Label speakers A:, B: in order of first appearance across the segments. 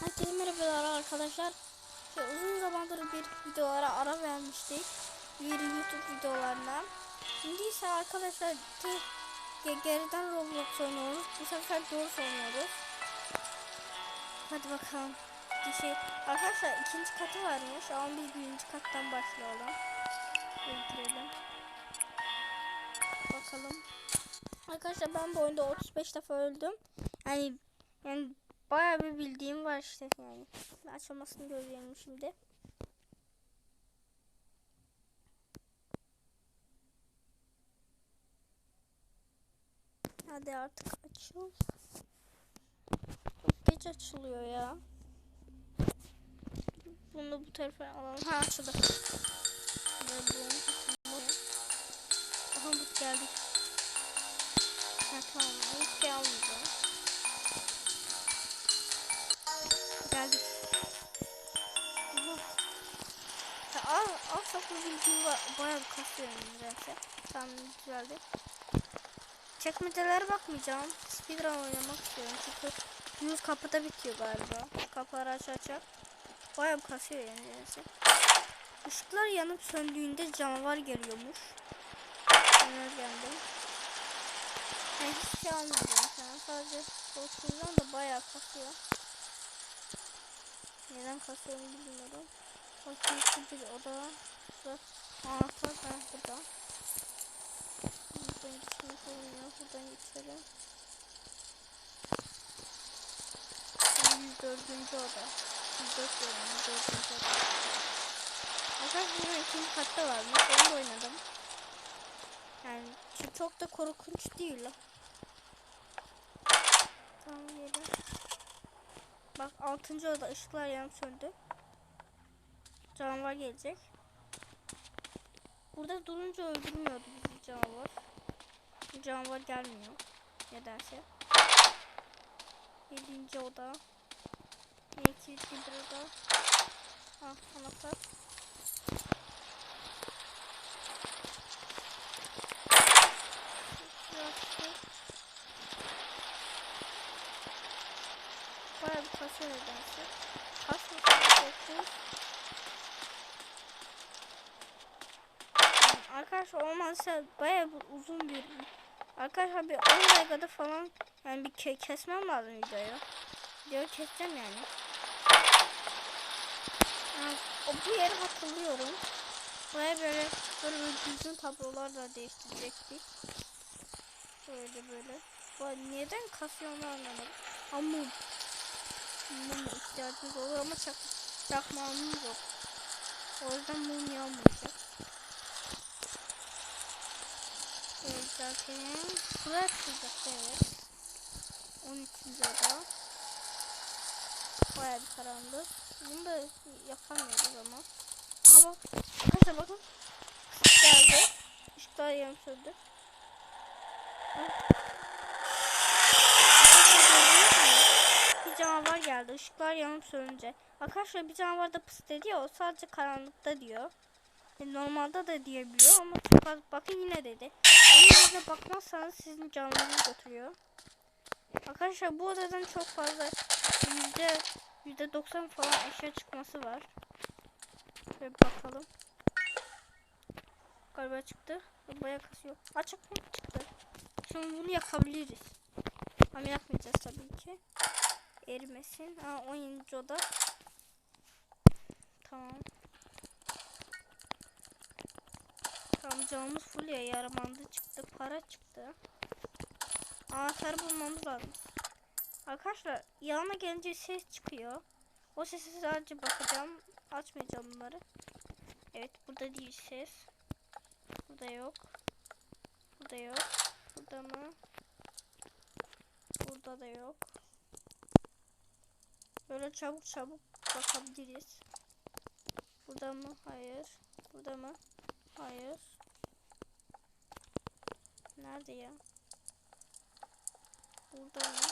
A: Herkese merhabalar arkadaşlar. Şu uzun zamandır bir videolara ara vermiştik. Bir YouTube videolarına. Şimdi ise arkadaşlar te, ge- geriden Roblox oynuyoruz. Bu sefer doğru oynuyoruz. Hadi bakalım. Bir şey. Arkadaşlar ikinci katı varmış ama biz birinci kattan başlayalım. Bitirelim. Bakalım. Arkadaşlar ben bu oyunda 35 defa öldüm. Yani yani bayağı bir bildiğim var işte yani. Açılmasını gözleyelim şimdi. Hadi artık açıl. Çok geç açılıyor ya. Bunu bu tarafa alalım. Ha açıldı. Aha bu geldi. Ha tamam. Hiç gelmeyeceğim. Saklı bildiğim var. Bayağı bir kasıyorum nedense. Tamam güzeldi. Çekmecelere bakmayacağım. Speedrun oynamak istiyorum. Çünkü 100 kapıda bitiyor galiba. Kapıları aç açak. Bayağı bir kasıyor yani nedense. Işıklar yanıp söndüğünde canavar geliyormuş. Ben öğrendim. Ben hiçbir şey almayacağım. Sen sadece korkundan da bayağı kasıyor. Neden kasıyorum bilmiyorum. Bakın bir oda. Anahtar ben burada. Buradan geçmek olmuyor. Buradan geçelim. 104. oda. 104 diyorum. 104. oda. Arkadaşlar ikinci katta varmış. Onu da oynadım. Yani çok da korkunç değil. Tamam gelin. Bak 6. oda ışıklar yanıp söndü. Canavar gelecek. Burada durunca öldürmüyordu bizi canavar. Canavar gelmiyor. Nedense. 7. oda. Yine kilitli bir oda. Ah anahtar. Bayağı bir kasıyor nedense. Kasmasın korkuyoruz. Yani Arkadaşlar olmazsa bir uzun bir Arkadaşlar bir 10 dakikada falan yani bir ke kesmem lazım videoyu. Videoyu keseceğim yani. yani bu yeri hatırlıyorum. Baya böyle böyle bir düzgün tablolar da değiştirecektik. Böyle böyle. Bu neden kasıyor onu anlamadım. Ama mum ihtiyacımız olur ama çak çakmağımız yok. O yüzden mum yanmayacak. Evet zaten buraya çıkacak evet. 13. oda. Baya bir karanlık. Bunu da yapamıyoruz ama. Aha bak. Arkadaşlar bakın. Geldi. Işıklar yanıp söndü. Bir canavar geldi. Işıklar yanıp sönünce. Arkadaşlar bir canavar da pıs dedi ya o sadece karanlıkta diyor. E, normalde de diyebiliyor ama bakın yine dedi. Yüzüne bakmazsanız sizin canınızı götürüyor. Arkadaşlar bu odadan çok fazla yüzde yüzde doksan falan eşya çıkması var. Şöyle bakalım. Galiba çıktı. Bayağı kasıyor. Açık mı çıktı? Şimdi bunu yakabiliriz. Ama yakmayacağız tabii ki. Erimesin. Aa 17. oda. Tamam. Tamam canımız full ya. Yaramandı çıktı. Para çıktı. Anahtarı bulmamız lazım. Arkadaşlar yanına gelince ses çıkıyor. O sese sadece bakacağım. Açmayacağım bunları. Evet burada değil ses. Burada yok. Burada yok. Burada mı? Burada da yok. Böyle çabuk çabuk bakabiliriz. Burada mı? Hayır. Burada mı? Hayır. Nerede ya? Burada mı?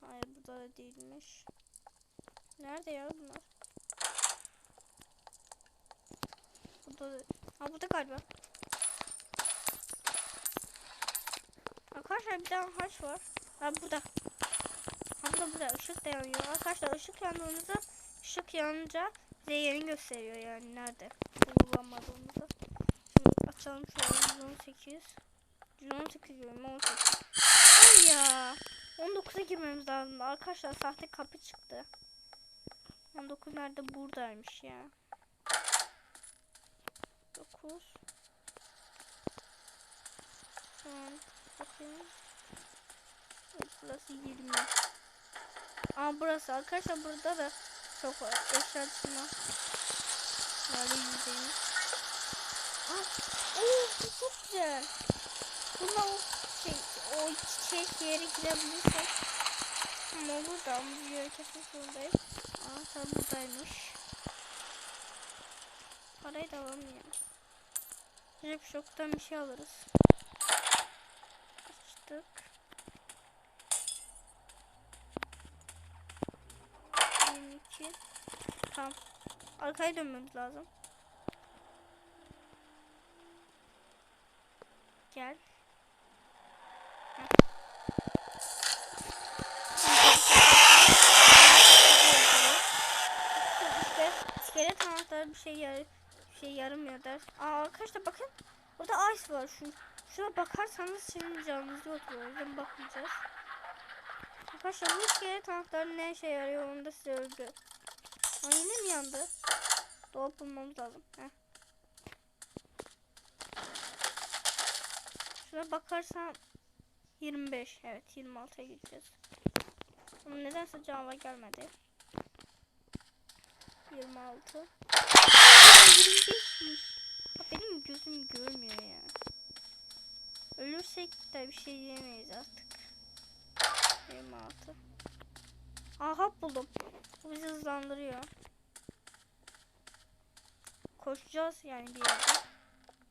A: Hayır burada da değilmiş. Nerede ya bunlar? Burada da... Ha burada galiba. Arkadaşlar bir tane haç var. Ha burada. Ha burada da burada ışık da yanıyor. Arkadaşlar ışık yandığınızda ışık yanınca size gösteriyor yani nerede kullanmadığınızı. Açalım şöyle 118. 118 diyorum 18. Ay ya. 19'a girmemiz lazım. Arkadaşlar sahte kapı çıktı. 19 nerede? Buradaymış ya. 9 Tamam. Bakayım. Burası 20. Aa burası arkadaşlar burada da çok var. Eşya dışına. Böyle yüzeyi. Oo, bu çok güzel. Bunda o şey, o çiçek yeri girebilirsek. Ama olur da yere kesin zorundayım. Aa tam buradaymış. Parayı da alamıyorum. Rap Shop'tan bir şey alırız. Açtık. Tamam. Arkaya dönmemiz lazım. Gel. Heh. İşte anahtarı bir şey yar bir şey yaramıyor der. Aa arkadaşlar bakın. Burada ice var. Şu şuna bakarsanız şimdi canınızda oturuyor. O bakmayacağız. Arkadaşlar bu iskelet anahtarı ne işe yarıyor onu da size öldü. Aa yine mi yandı? Dolap bulmamız lazım. Heh. Şuna bakarsan 25. Evet 26'ya gideceğiz. Ama nedense canavar gelmedi. 26. Aa, 25'miş. Aa, Benim gözüm görmüyor ya. Ölürsek de bir şey diyemeyiz artık. 26. Aa hap buldum. Bu bizi hızlandırıyor. Koşacağız yani bir yerde.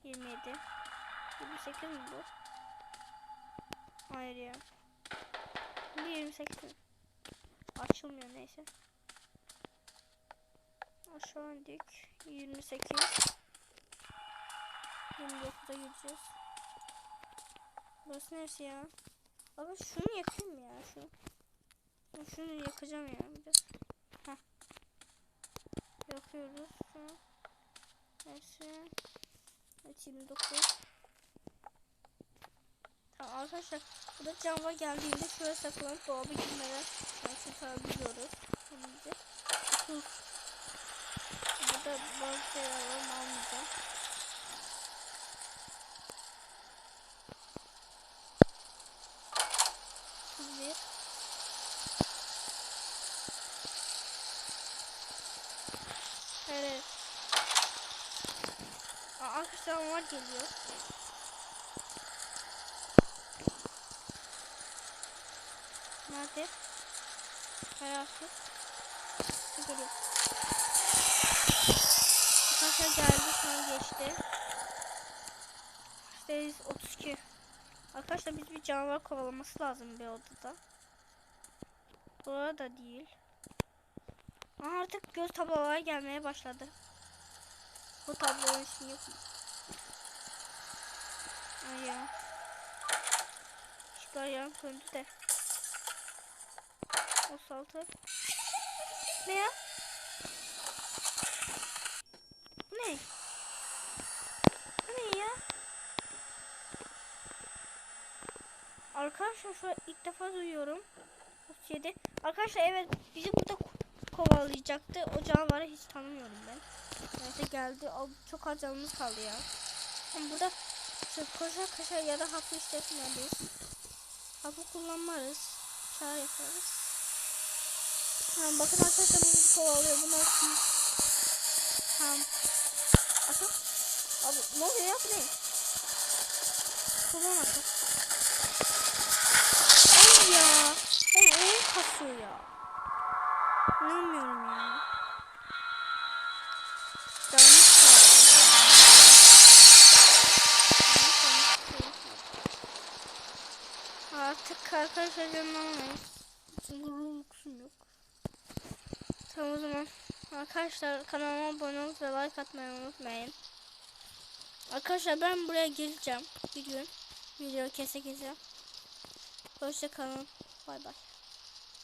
A: 27. 28 mi bu? Hayır ya. Bir 28 mi? Açılmıyor neyse. Aşağı indik. 28. 29'a gireceğiz. Burası neresi ya? Abi şunu yakayım ya şu. Şunu yakacağım ya biraz. Heh. Yakıyoruz. Şu. Neyse. Evet 29. Tamam arkadaşlar burada canavar geldiğinde şuraya saklanıp dolaba girmeden yani kurtarabiliyoruz. Şimdi Sus. Burada bazı şeyler almayacağım. Bir. Evet. Aa, arkadaşlar var geliyor. Nerede? Hayatı. Geliyor? Arkadaşlar geldi an geçti. İşte 32. Arkadaşlar biz bir canavar kovalaması lazım bir odada. Bu arada değil. Aha, artık göz tabloları gelmeye başladı. Bu tabloların ismi yok mu? Ay ya. Işıklar yan söndü de. 36. Ne ya? Ne? Bu ne ya? Arkadaşlar şu an ilk defa duyuyorum. 37. Arkadaşlar evet bizi burada ko- kovalayacaktı. O canavarı hiç tanımıyorum ben. Neyse geldi. O çok az canımız kaldı ya. Ama burada koşa koşa ya da hapı işletmeliyiz. Hapı kullanmarız. Çağ yaparız. Tamam bakın arkadaşlar bizi kovalıyor. Bunlar kim? Tamam. Ata. Abi ne oluyor ya ne? Kullan ata. Ay ya. Oğlum oyun kasıyor ya. İnanmıyorum ya. Canımız kaldı. Artık arkadaşlar canlanamayız. Çünkü ruhluksum yok. Tamam o zaman. Arkadaşlar kanalıma abone olup ve like atmayı unutmayın. Arkadaşlar ben buraya geleceğim bir gün. Video kese kese. Hoşça kalın. Bay bay.